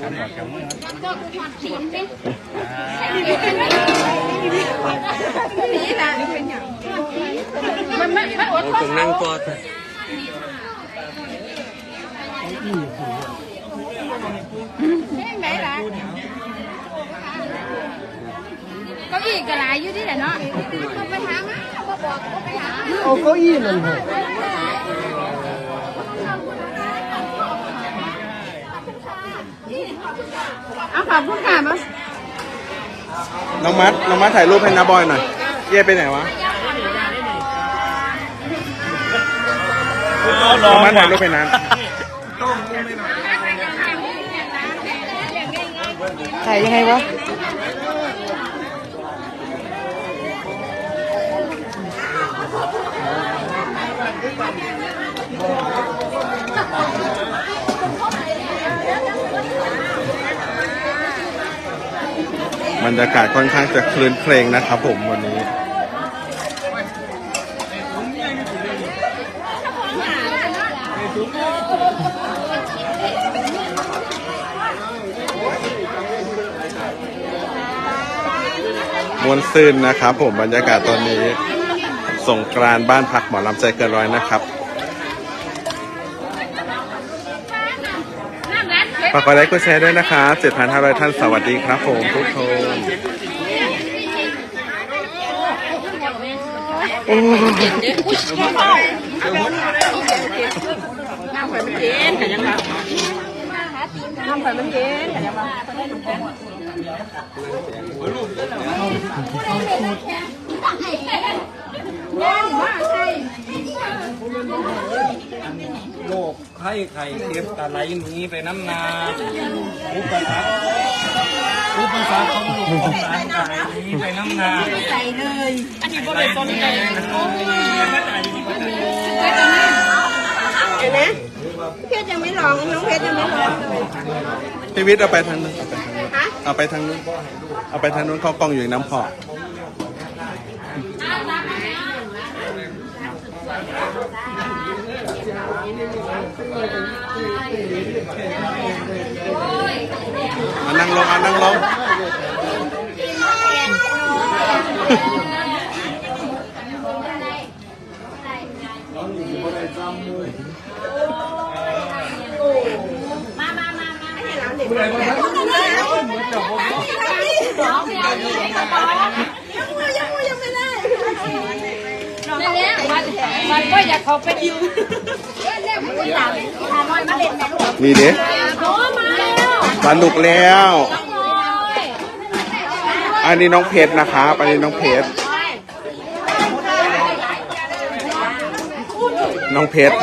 ก็คือความชินดินี่นะมันไม่ไม่อดทตรงนั่งตั เอาขอบคุณค่ะมาน้องมัดน้องมัดถ่ายรูปให้น้าบอยหน่อย เย่ไปไหนวะ น้องมัดถ่ายรูปให้น้าถ่ายยังไงวะ บรรยากาศค่อนข้างจะคลื่นเครงนะครับผมวันนี้ มวลซื่นนะครับผมบรรยากาศตอนนี้สงกรานบ้านพักหมอลำใจเกินร้อยนะครับ น้ำร้านเฝากกดไลค์กดแชร์ด้วยนะครับ7,500 ท่าน สวัสดีครับผมทุกคนโอ้น้ำไฟมันเย็นแต่ยังแบบน้ำไฟมันเย็นแต่ยังแบบ ไข่ไข้เก็บตะไลหนีไปน้ำนา อุปสรรคอุปสรรคของลูกของหลานตายหนีไปน้ำนาใส่เลย อันนี้บ่เป็นต้นเลยเห็นไหมเพชรยังไม่ร้องน้องเพชรยังไม่ร้องพี่วิทย์เอาไปทางนู้นเอาไปทางนู้นเอาไปทางนู้นเข้ากล้องอยู่ในน้ำพอ กเอานั่งลงเอานั่งลงนั่นแหละ มันมันก็อยากเขาไปอยู่เรียกมันถามถามน้อยมาเล่นแม่ลูกนี่เด้โอ้มาแล้วสนุกแล้ว อันนี้น้องเพชรนะครับอันนี้น้องเพชรน้องเพชร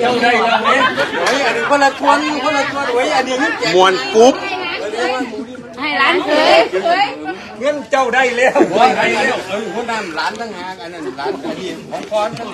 เจ้าได้แล้วไหมว้อันนี้คนละชวนคนละชวนไว้อันนี้เงินกมวนก รุ๊ปให้ร้านเคยเคยเงินเจ้าได้แล้วไว้ได้แล้วเออคนนั้นหลานตั้งหากอันนั้นหลานอันนี้ของพรทั้ง